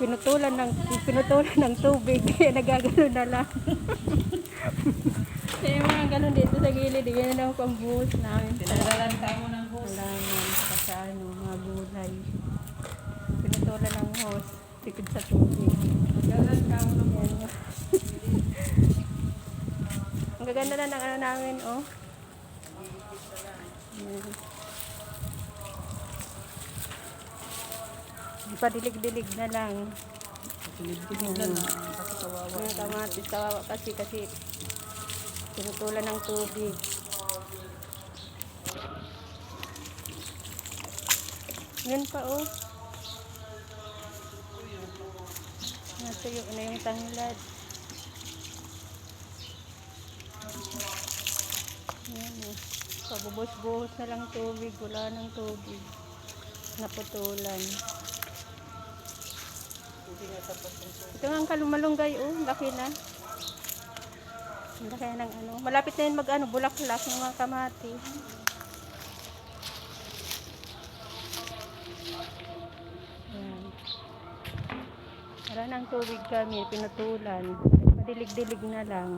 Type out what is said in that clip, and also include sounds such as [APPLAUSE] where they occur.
Pinutulan ng, pinutulan ng tubig. [LAUGHS] Kaya nagagano na lang. [LAUGHS] Kaya mga ganun dito sa gilid. Yan na ang buhos namin. Tinagalan ka mo ng hose. Halaman, sa ano, mga gulay. Pinutulan ng hose. Tikid sa tubig. Tinagalan ka mo ng Yan. Ang gaganda na ng ano namin, oh. Padilig-dilig na lang. Tinigdig na na. Kasi kawawa. Mga kamatis, kawawa kasi kasi pinutulan ng tubig. Yan pa, oh. Natuyo na yung tanglad. Yan, oh. Pabubos-buhos na lang tubig. Wala ng tubig. Naputulan. Hindi nga tapos yung hose. Ito ang kalumalunggay, oh. Laki na. Laki na ng ano. Malapit na yun mag ano, bulaklak ng mga kamati. Yan. Wala nang tubig kami, pinutulan. Madilig-dilig na lang.